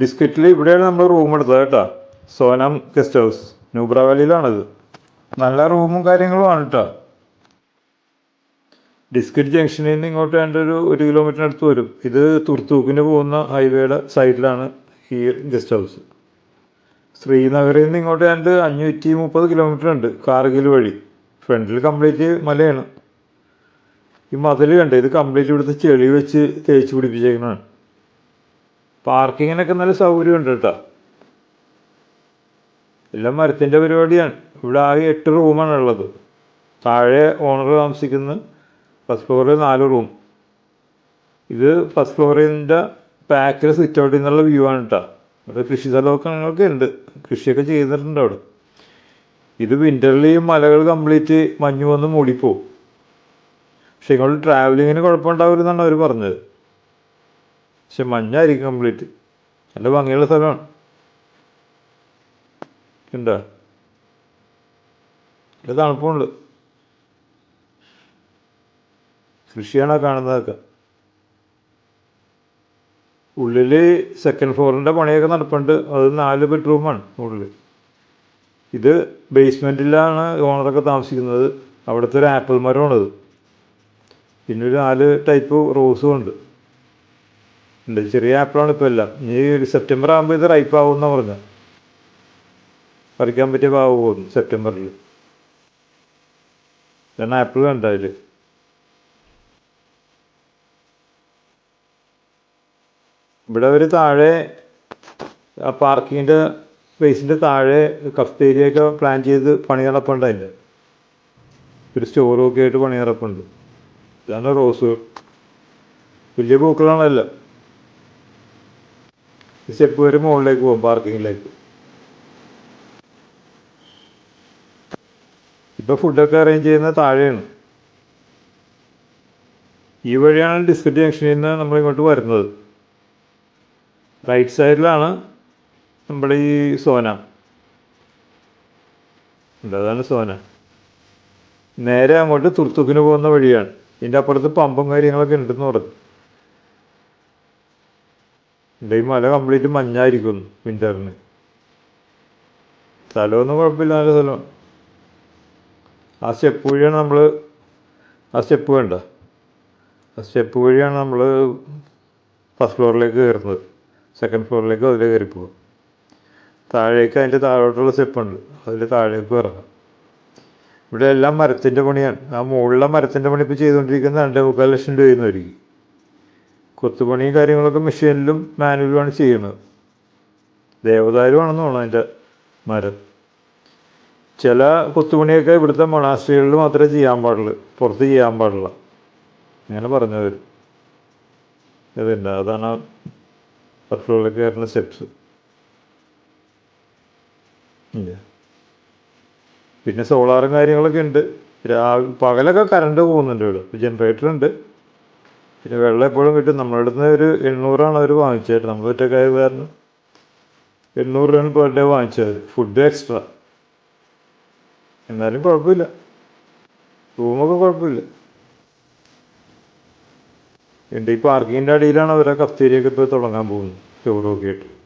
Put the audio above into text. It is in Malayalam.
ഡിസ്കറ്റിൽ ഇവിടെയാണ് നമ്മൾ റൂം എടുത്തത് കേട്ടോ. സോനം ഗസ്റ്റ് ഹൗസ് ന്യൂബ്ര വാലിയിലാണത് നല്ല റൂമും കാര്യങ്ങളുമാണ് കേട്ടോ. ഡിസ്കറ്റ് ജംഗ്ഷനിൽ നിന്ന് ഇങ്ങോട്ട് വേണ്ട ഒരു ഒരു കിലോമീറ്ററിനടുത്ത് വരും. ഇത് തുർത്തൂക്കിന് പോകുന്ന ഹൈവേയുടെ സൈഡിലാണ് ഈ ഗസ്റ്റ് ഹൗസ് ശ്രീനഗറിൽ നിന്ന് ഇങ്ങോട്ട് വേണ്ട അഞ്ഞൂറ്റി മുപ്പത് കിലോമീറ്റർ ഉണ്ട്. കാർഗിൽ വഴി. ഫ്രണ്ടിൽ കംപ്ലീറ്റ് മലയാണ്. ഈ മതിൽ കണ്ടേ? ഇത് കംപ്ലീറ്റ് ഇവിടുത്തെ ചെളി വെച്ച് തേച്ച് പിടിപ്പിച്ചേക്കുന്നതാണ്. പാർക്കിങ്ങിനൊക്കെ നല്ല സൗകര്യമുണ്ട് കേട്ടോ. എല്ലാം മരത്തിന്റെ പരിപാടിയാണ്. ഇവിടെ ആകെ എട്ട് റൂമാണ് ഉള്ളത്. താഴെ ഓണർ താമസിക്കുന്ന ഫസ്റ്റ് ഫ്ലോറിൽ നാല് റൂം. ഇത് ഫസ്റ്റ് ഫ്ലോറിന്റെ ബാക്കിൽ സിറ്റ് ഔട്ടിൽ നിന്നുള്ള വ്യൂ ആണ് കേട്ടോ. ഇവിടെ കൃഷി സ്ഥലമൊക്കെ ഞങ്ങൾക്ക് ഉണ്ട്. കൃഷിയൊക്കെ ചെയ്തിട്ടുണ്ട് അവിടെ. ഇത് വിന്ററിൽ ഈ മലകൾ കംപ്ലീറ്റ് മഞ്ഞ് വന്ന് മൂടിപ്പോവും. പക്ഷെ ഇങ്ങോട്ട് ട്രാവലിങ്ങിന് കുഴപ്പമുണ്ടാവില്ലെന്നാണ് അവർ പറഞ്ഞത്. പക്ഷെ മഞ്ഞായിരിക്കും കംപ്ലീറ്റ് നല്ല ഭംഗിയുള്ള സ്ഥലമാണ്. എന്താ? നല്ല തണുപ്പുണ്ട്. കൃഷിയാണ് കാണുന്നതൊക്കെ? ഉള്ളിൽ സെക്കൻഡ് ഫ്ലോറിന്റെ പണിയൊക്കെ നടപ്പുണ്ട്. അത് നാല് ബെഡ്റൂമാണ് ഉള്ളിൽ ഇത് ബേസ്മെന്റിലാണ് ഓണറൊക്കെ താമസിക്കുന്നത്. അവിടുത്തെ ഒരു ആപ്പിൾ മരമാണത്. പിന്നെ ഒരു നാല് ടൈപ്പ് റോസും ഉണ്ട്. ഉണ്ട്. ചെറിയ ആപ്പിളാണ് ഇപ്പോൾ എല്ലാം. ഇനി സെപ്റ്റംബർ ആകുമ്പോൾ ഇത് റൈപ്പ് ആവുമെന്നാണ് പറഞ്ഞത് പറിക്കാൻ പറ്റിയ പാവ് പോകുന്നു സെപ്റ്റംബറിൽ ഇതാണ് ആപ്പിൾ കണ്ട അതിൽ ഇവിടെ ഒരു താഴെ ആ പാർക്കിങ്ങിന്റെ സ്പേസിന്റെ താഴെ കഫ്തേരിയൊക്കെ പ്ലാൻ ചെയ്ത് പണി നടപ്പുണ്ട് അതിന്റെ ഒരു സ്റ്റോറും ഒക്കെ ആയിട്ട് പണി നടപ്പുണ്ട്. ഇതാണ് റോസ്. വലിയ പൂക്കളാണല്ലോ സ്റ്റെപ്പ് വരെ മുകളിലേക്ക് പോകും പാർക്കിങ്ങിലേക്ക്. ഇപ്പൊ ഫുഡൊക്കെ അറേഞ്ച് ചെയ്യുന്ന താഴെയാണ്. ഈ വഴിയാണ് ഡിസ്കറ്റ് ജംഗ്ഷനിൽ നിന്ന് നമ്മൾ ഇങ്ങോട്ട് വരുന്നത്. റൈറ്റ് സൈഡിലാണ് നമ്മുടെ ഈ സോന. അതാണ് സോന. നേരെ അങ്ങോട്ട് തുർത്തുക്കിന് പോകുന്ന വഴിയാണ്. ഇതിന്റെ അപ്പുറത്ത് പമ്പും കാര്യങ്ങളൊക്കെ ഉണ്ടെന്ന് പറഞ്ഞു. ഈ മല കംപ്ലീറ്റ് മഞ്ഞായിരിക്കും വിന്ററിന് സ്ഥലമൊന്നും കുഴപ്പമില്ല നല്ല സ്ഥലമാണ് ആ സ്റ്റെപ്പ് വഴിയാണ് നമ്മൾ ആ സ്റ്റെപ്പ് വേണ്ട. ആ സ്റ്റെപ്പ് വഴിയാണ് നമ്മൾ ഫസ്റ്റ് ഫ്ലോറിലേക്ക് കയറുന്നത് സെക്കൻഡ് ഫ്ലോറിലേക്ക് അതിൽ കയറി പോകും താഴേക്ക് അതിന്റെ താഴോട്ടുള്ള സ്റ്റെപ്പുണ്ട് അതിൽ താഴേക്ക് ഇറങ്ങാം ഇവിടെ എല്ലാം മരത്തിന്റെ പണിയാണ്. ആ മുകളിലെ മരത്തിന്റെ പണി ഇപ്പോൾ ചെയ്തുകൊണ്ടിരിക്കുന്ന രണ്ടേ മുക്കാൽ ലക്ഷം രൂപയെന്നായിരിക്കും കൊത്തുപണിയും കാര്യങ്ങളൊക്കെ മെഷീനിലും മാനുവലുമാണ് ചെയ്യുന്നത്. ദേവദാരുവാണെന്ന് തോന്നുന്നു അതിന്റെ മരം. ചില കൊത്തുപണിയൊക്കെ ഇവിടുത്തെ മൊണാസ്ട്രികളിൽ മാത്രമേ ചെയ്യാൻ പാടുള്ളൂ. പുറത്ത് ചെയ്യാൻ പാടില്ല അങ്ങനെ പറഞ്ഞവർ ഇതുണ്ട് അതാണ് ഫ്ലോറിലേക്ക് കയറുന്ന സ്റ്റെപ്സ്. ഇല്ല. പിന്നെ സോളാറും കാര്യങ്ങളൊക്കെ ഉണ്ട്. രാവിലെ പകലൊക്കെ കറണ്ട് പോകുന്നുണ്ട് ഇവിടെ. ജനറേറ്റർ ഉണ്ട് പിന്നെ വെള്ളം എപ്പോഴും കിട്ടും. നമ്മുടെ അടുത്ത് ഒരു എണ്ണൂറാണ് അവർ വാങ്ങിച്ചത്. നമ്മൾ ഒറ്റക്കായ കാരണം എണ്ണൂറ് രൂപയാണ് പെർ ഡേ വാങ്ങിച്ചത്. ഫുഡ് എക്സ്ട്രാ എന്നാലും കുഴപ്പമില്ല. റൂമൊക്കെ കുഴപ്പമില്ല. എന്റെ ഈ പാർക്കിങ്ങിന്റെ അടിയിലാണ് അവരെ കഫ്തേരിയൊക്കെ ഇപ്പോൾ തുടങ്ങാൻ പോകുന്നത്. സ്റ്റോറൊക്കെ ആയിട്ട്.